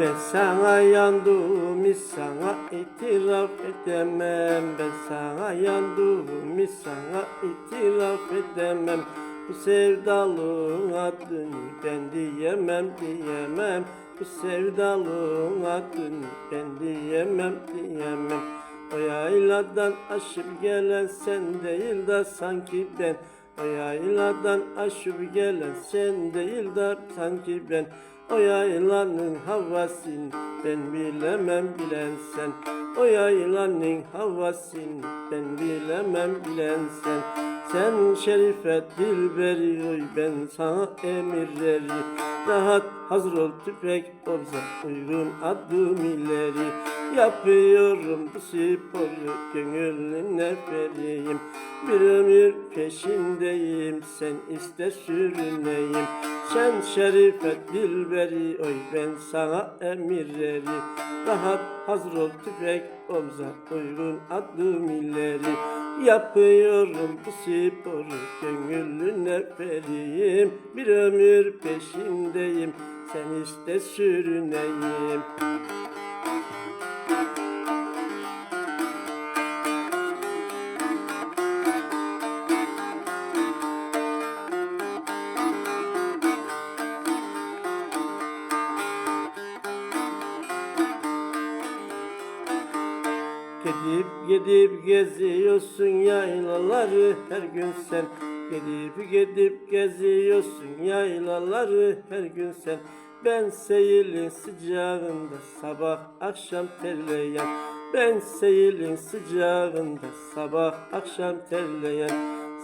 Ben sana yandım sana itiraf edemem. Ben sana yandım sana itiraf edemem. Bu sevdalığın adını ben diyemem diyemem. Bu sevdalığın adını ben diyemem diyemem. O yayladan aşıp gelen sen değil de sanki ben O yayladan aşıp gelen sen değil de sanki ben. O yaylanın havasını ben bilemem bilen sen. O yaylanın havasını ben bilemem bilen sen. Sen şerife dilberi oy ben sana emirleri. Rahat hazır ol tüfek obza uygun adım ileri Yapıyorum. Sporu gönlüne vereyim Bir ömür peşindeyim. Sen iste sürüneyim. Sen şerife dilberi oy ben sana emirleri. Rahat hazır ol tüfek omza uygun adım ileri. Yapıyorum bu sporu gönlüne vereyim Bir ömür peşindeyim. Sen iste sürüneyim Gidip gidip geziyorsun yaylaları. Her gün sen Gidip gidip geziyorsun yaylaları. Her gün sen Ben seyilin sıcağında sabah akşam terleyen. Ben seyilin sıcağında sabah akşam terleyen.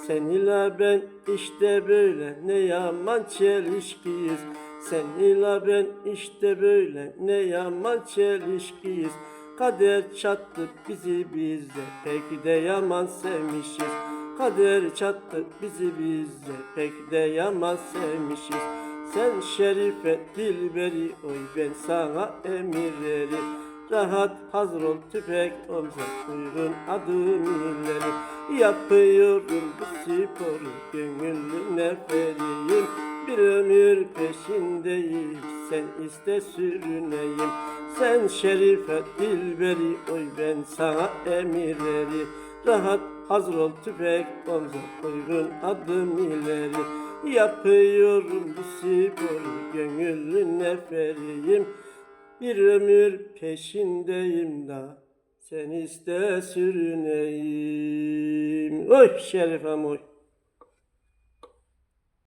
Sen ila ben işte böyle ne yaman çelişkiyiz. Sen ila ben işte böyle ne yaman çelişkiyiz Kader çattı bizi bizde pek de yaman sevmişiz. Kader çattı bizi bizde pek de yaman sevmişiz. Sen şerife dilberi oy ben sana emirleri Rahat hazır ol tüfek omza uygun adım ileri. Yapıyorum bu sporu gönlüne vereyim Bir ömür peşindeyim sen iste sürüneyim Sen şerife dilberi oy ben sana emirleri Rahat hazır ol tüfek omza uygun adım ileri Yapıyorum bu sporu gönlüne vereyim bir ömür peşindeyim da sen iste sürüneyim. Oy şerifem oy.